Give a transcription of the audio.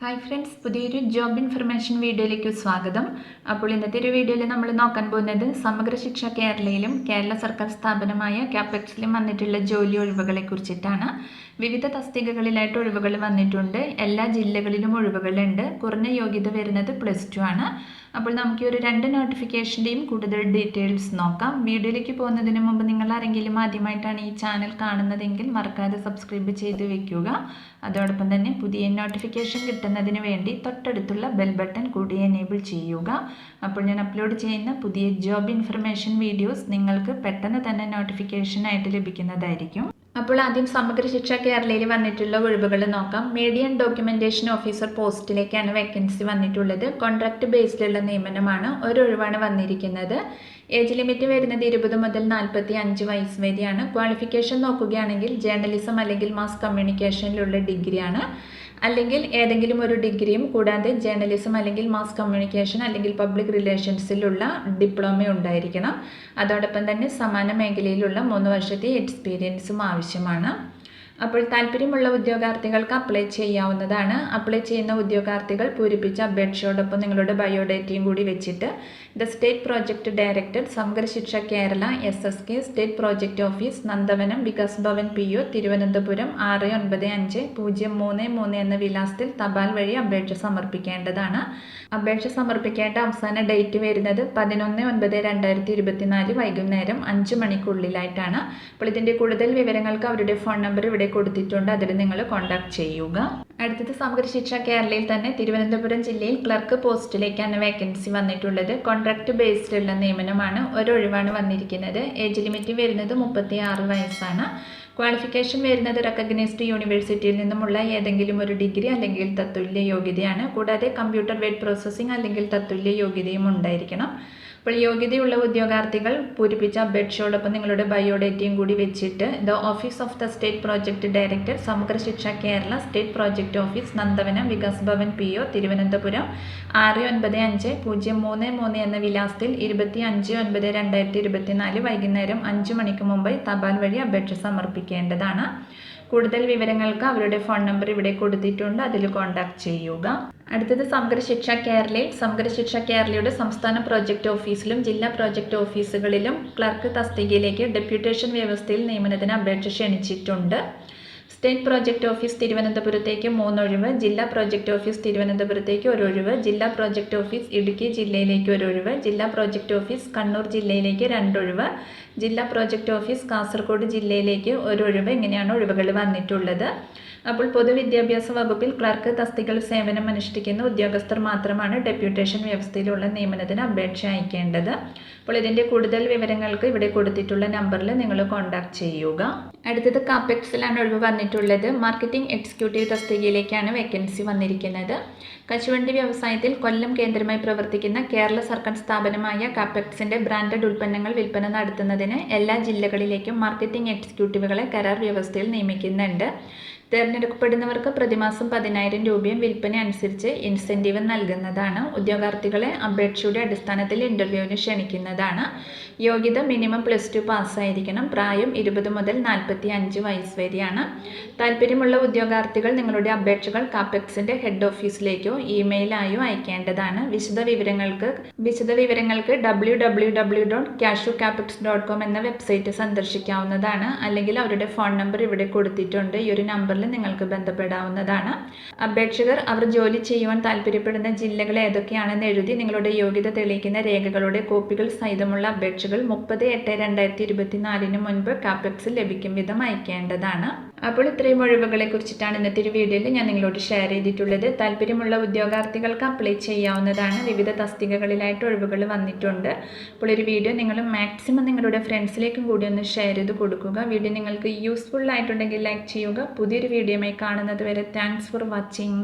Hi friends പുതിയൊരു job information വീഡിയോയിലേക്ക് സ്വാഗതം. അപ്പോൾ ഇന്നത്തെ ഒരു വീഡിയോയിൽ നമ്മൾ നോക്കാൻ പോകുന്നത് സമഗ്ര ശിക്ഷ കേരളയിലും കേരള സർക്കാർ സ്ഥാപനമായ ക്യാപെക്സിലും വന്നിട്ടുള്ള ജോലി ഒഴിവുകളെ കുറിച്ചിട്ടാണ്. വിവിധ തസ്തികകളിലായിട്ട് ഒഴിവുകൾ വന്നിട്ടുണ്ട്. എല്ലാ ജില്ലകളിലും ഒഴിവുകളുണ്ട്. കുറഞ്ഞ യോഗ്യത വരുന്നത് പ്ലസ് ടു ആണ്. അപ്പോൾ നമുക്ക് ഒരു രണ്ട് നോട്ടിഫിക്കേഷന്റെയും കൂടുതൽ ഡീറ്റെയിൽസ് നോക്കാം. വീഡിയോയിലേക്ക് പോകുന്നതിന് മുമ്പ് നിങ്ങൾ ആരെങ്കിലും ആദ്യമായിട്ടാണ് ഈ ചാനൽ കാണുന്നതെങ്കിൽ മറക്കാതെ സബ്സ്ക്രൈബ് ചെയ്ത് വെക്കുക. അതോടൊപ്പം തന്നെ പുതിയ നോട്ടിഫിക്കേഷൻ കിട്ടുന്നതിന് വേണ്ടി തൊട്ടടുത്തുള്ള ബെൽ ബട്ടൺ കൂടി എനേബിൾ ചെയ്യുക. അപ്പോൾ ഞാൻ അപ്ലോഡ് ചെയ്യുന്ന പുതിയ ജോബ് ഇൻഫർമേഷൻ വീഡിയോസ് നിങ്ങൾക്ക് പെട്ടെന്ന് തന്നെ നോട്ടിഫിക്കേഷനായിട്ട് ലഭിക്കുന്നതായിരിക്കും. അപ്പോൾ ആദ്യം സമഗ്ര ശിക്ഷ കേരളയിൽ വന്നിട്ടുള്ള ഒഴിവുകൾ നോക്കാം. മീഡിയൻ ഡോക്യുമെന്റേഷൻ ഓഫീസർ പോസ്റ്റിലേക്കാണ് വേക്കൻസി വന്നിട്ടുള്ളത്. കോൺട്രാക്ട് ബേസിലുള്ള നിയമനമാണ് ഒരു വന്നിരിക്കുന്നത്. ഏജ് ലിമിറ്റ് വരുന്നത് ഇരുപത് മുതൽ നാൽപ്പത്തി അഞ്ച് വയസ്സ് വരെയാണ്. ക്വാളിഫിക്കേഷൻ നോക്കുകയാണെങ്കിൽ ജേർണലിസം അല്ലെങ്കിൽ മാസ് കമ്മ്യൂണിക്കേഷനിലുള്ള ഡിഗ്രിയാണ് അല്ലെങ്കിൽ ഏതെങ്കിലും ഒരു ഡിഗ്രിയും കൂടാതെ ജേർണലിസം അല്ലെങ്കിൽ മാസ് കമ്മ്യൂണിക്കേഷൻ അല്ലെങ്കിൽ പബ്ലിക് റിലേഷൻസിലുള്ള ഡിപ്ലോമ ഉണ്ടായിരിക്കണം. അതോടൊപ്പം തന്നെ സമാന മേഖലയിലുള്ള മൂന്ന് വർഷത്തെ എക്സ്പീരിയൻസും ആവശ്യമാണ്. അപ്പോൾ താല്പര്യമുള്ള ഉദ്യോഗാർത്ഥികൾക്ക് അപ്ലൈ ചെയ്യാവുന്നതാണ്. അപ്ലൈ ചെയ്യുന്ന ഉദ്യോഗാർത്ഥികൾ പൂരിപ്പിച്ച അപേക്ഷയോടൊപ്പം നിങ്ങളുടെ ബയോഡേറ്റയും കൂടി വെച്ചിട്ട് the state project director Samagra Shiksha Kerala S S K state project office Nandavanam Vikas Bhavan P O Thiruvananthapuram ആറ് ഒൻപത് അഞ്ച് പൂജ്യം മൂന്ന് മൂന്ന് എന്ന വിലാസത്തിൽ തപാൽ വഴി അപേക്ഷ സമർപ്പിക്കേണ്ടതാണ്. അപേക്ഷ സമർപ്പിക്കേണ്ട അവസാന ഡേറ്റ് വരുന്നത് പതിനൊന്ന് ഒൻപത് രണ്ടായിരത്തി ഇരുപത്തിനാല് വൈകുന്നേരം അഞ്ച് മണിക്കുള്ളിലായിട്ടാണ്. അപ്പോൾ ഇതിന്റെ കൂടുതൽ വിവരങ്ങൾക്ക് അവരുടെ ഫോൺ നമ്പർ ഇവിടെ കൊടുത്തിട്ടുണ്ട്. അതിൽ നിങ്ങൾ കോൺടാക്ട് ചെയ്യുക. അടുത്തത് സമഗ്ര ശിക്ഷ കേരളയിൽ തന്നെ തിരുവനന്തപുരം ജില്ലയിൽ ക്ലർക്ക് പോസ്റ്റിലേക്കാണ് വേക്കൻസി വന്നിട്ടുള്ളത്. കോൺട്രാക്ട് ബേസ്ഡ് ഉള്ള നിയമനമാണ് ഒരൊഴിവാണ് വന്നിരിക്കുന്നത്. ഏജ് ലിമിറ്റ് വരുന്നത് മുപ്പത്തി ആറ് വയസ്സാണ്. ക്വാളിഫിക്കേഷൻ വരുന്നത് റെക്കഗ്നൈസ്ഡ് യൂണിവേഴ്സിറ്റിയിൽ നിന്നുമുള്ള ഏതെങ്കിലും ഒരു ഡിഗ്രി അല്ലെങ്കിൽ തത്തുല്യ യോഗ്യതയാണ്. കൂടാതെ കമ്പ്യൂട്ടർ വേഡ് പ്രോസസ്സിംഗ് അല്ലെങ്കിൽ തത്തുല്യ യോഗ്യതയും ഉണ്ടായിരിക്കണം. അപ്പോൾ യോഗ്യതയുള്ള ഉദ്യോഗാർത്ഥികൾ പൂരിപ്പിച്ച അപേക്ഷയോടൊപ്പം നിങ്ങളുടെ ബയോഡേറ്റയും കൂടി വെച്ചിട്ട് the office of the state project director Samagra Shiksha Kerala state project office Nandavanam Vikas Bhavan P O Thiruvananthapuram ആറ് ഒൻപത് അഞ്ച് പൂജ്യം മൂന്ന് മൂന്ന് എന്ന വിലാസത്തിൽ ഇരുപത്തി അഞ്ച് ഒൻപത് രണ്ടായിരത്തി ഇരുപത്തിനാല് വൈകുന്നേരം അഞ്ച് മണിക്ക് മുമ്പ് തപാൽ വഴി അപേക്ഷ സമർപ്പിക്കേണ്ടതാണ്. കൂടുതൽ വിവരങ്ങൾക്ക് അവരുടെ ഫോൺ നമ്പർ ഇവിടെ കൊടുത്തിട്ടുണ്ട്. അതിൽ കോൺടാക്ട് ചെയ്യുക. അടുത്തത് സമഗ്ര ശിക്ഷ കേരളയിൽ. സമഗ്ര ശിക്ഷ കേരളയുടെ സംസ്ഥാന പ്രോജക്റ്റ് ഓഫീസിലും ജില്ലാ പ്രോജക്റ്റ് ഓഫീസുകളിലും ക്ലർക്ക് തസ്തികയിലേക്ക് ഡെപ്യൂട്ടേഷൻ വ്യവസ്ഥയിൽ നിയമനത്തിന് അപേക്ഷ ക്ഷണിച്ചിട്ടുണ്ട്. സ്റ്റേറ്റ് പ്രോജക്റ്റ് ഓഫീസ് തിരുവനന്തപുരത്തേക്ക് മൂന്നൊഴിവ് ജില്ലാ പ്രോജക്റ്റ് ഓഫീസ് തിരുവനന്തപുരത്തേക്ക് ഒരൊഴിവ് ജില്ലാ പ്രോജക്റ്റ് ഓഫീസ് ഇടുക്കി ജില്ലയിലേക്ക് ഒരൊഴിവ് ജില്ലാ പ്രോജക്റ്റ് ഓഫീസ് കണ്ണൂർ ജില്ലയിലേക്ക് രണ്ടൊഴിവ് ജില്ലാ പ്രോജക്റ്റ് ഓഫീസ് കാസർഗോഡ് ജില്ലയിലേക്ക് ഒരൊഴിവ് ഇങ്ങനെയാണ് ഒഴിവുകൾ വന്നിട്ടുള്ളത്. അപ്പോൾ പൊതുവിദ്യാഭ്യാസ വകുപ്പിൽ ക്ലർക്ക് തസ്തികൾ സേവനം അനുഷ്ഠിക്കുന്ന ഉദ്യോഗസ്ഥർ മാത്രമാണ് ഡെപ്യൂട്ടേഷൻ വ്യവസ്ഥയിലുള്ള നിയമനത്തിന് അപേക്ഷ അയക്കേണ്ടത്. അപ്പോൾ ഇതിന്റെ കൂടുതൽ വിവരങ്ങൾക്ക് ഇവിടെ കൊടുത്തിട്ടുള്ള നമ്പറിൽ നിങ്ങൾ കോൺടാക്ട് ചെയ്യുക. അടുത്തത് കാപ്പെക്സിലാണ് ഒഴിവ് വന്നിട്ടുള്ളത്. മാർക്കറ്റിംഗ് എക്സിക്യൂട്ടീവ് തസ്തികയിലേക്കാണ് വേക്കൻസി വന്നിരിക്കുന്നത്. കശുവണ്ടി വ്യവസായത്തിൽ കൊല്ലം കേന്ദ്രമായി പ്രവർത്തിക്കുന്ന കേരള സർക്കാർ സ്ഥാപനമായ കാപ്പെക്സിന്റെ ബ്രാൻഡഡ് ഉൽപ്പന്നങ്ങൾ വിൽപ്പന നടത്തുന്നതിന് എല്ലാ ജില്ലകളിലേക്കും മാർക്കറ്റിംഗ് എക്സിക്യൂട്ടീവുകളെ കരാർ വ്യവസ്ഥയിൽ നിയമിക്കുന്നുണ്ട്. തിരഞ്ഞെടുക്കപ്പെടുന്നവർക്ക് പ്രതിമാസം പതിനായിരം രൂപയും വിൽപ്പന അനുസരിച്ച് ഇൻസെന്റീവ് നൽകുന്നതാണ്. ഉദ്യോഗാർത്ഥികളെ അപേക്ഷയുടെ അടിസ്ഥാനത്തിൽ ഇന്റർവ്യൂവിന് ക്ഷണിക്കുന്നതാണ്. യോഗ്യത മിനിമം പ്ലസ് ടു പാസ്സായിരിക്കണം. പ്രായം ഇരുപത് മുതൽ നാൽപ്പത്തി അഞ്ച് വയസ്സ് വരെയാണ്. താല്പര്യമുള്ള ഉദ്യോഗാർത്ഥികൾ നിങ്ങളുടെ അപേക്ഷകൾ കാപ്പെക്സിന്റെ ഹെഡ് ഓഫീസിലേക്കോ ഇമെയിലായോ അയക്കേണ്ടതാണ്. വിശദ വിവരങ്ങൾക്ക് വിശദ വിവരങ്ങൾക്ക് W W W dot cashew dot com എന്ന വെബ്സൈറ്റ് സന്ദർശിക്കാവുന്നതാണ്. അല്ലെങ്കിൽ അവരുടെ ഫോൺ നമ്പർ ഇവിടെ കൊടുത്തിട്ടുണ്ട്. ഈ ഒരു നമ്പറിൽ നിങ്ങൾക്ക് ബന്ധപ്പെടാവുന്നതാണ്. അപേക്ഷകർ അവർ ജോലി ചെയ്യുവാൻ താല്പര്യപ്പെടുന്ന ജില്ലകൾ ഏതൊക്കെയാണെന്ന് എഴുതി നിങ്ങളുടെ യോഗ്യത തെളിയിക്കുന്ന രേഖകളുടെ കോപ്പികൾ സഹിതമുള്ള അപേക്ഷകൾ മുപ്പത് എട്ട് രണ്ടായിരത്തി ഇരുപത്തിനാലിന് മുൻപ് കാപ്പെക്സിൽ ലഭിക്കും വിധം അയക്കേണ്ടതാണ്. അപ്പോൾ ഇത്രയും ഒഴിവുകളെ കുറിച്ചിട്ടാണ് ഇന്നത്തെ ഒരു വീഡിയോയിൽ ഞാൻ നിങ്ങളോട് ഷെയർ ചെയ്തിട്ടുള്ളത്. താല്പര്യമുള്ള ഉദ്യോഗാർത്ഥികൾക്ക് അപ്ലൈ ചെയ്യാവുന്നതാണ്. വിവിധ തസ്തികകളിലായിട്ട് ഒഴിവുകൾ വന്നിട്ടുണ്ട്. അപ്പോൾ ഒരു വീഡിയോ നിങ്ങൾ മാക്സിമം നിങ്ങളുടെ ഫ്രണ്ട്സിലേക്കും കൂടി ഒന്ന് ഷെയർ ചെയ്ത് കൊടുക്കുക. വീഡിയോ നിങ്ങൾക്ക് യൂസ്ഫുൾ ആയിട്ടുണ്ടെങ്കിൽ ലൈക്ക് ചെയ്യുക. പുതിയൊരു വീഡിയോയുമായി കാണുന്നത് വരെ താങ്ക്സ് ഫോർ വാച്ചിങ്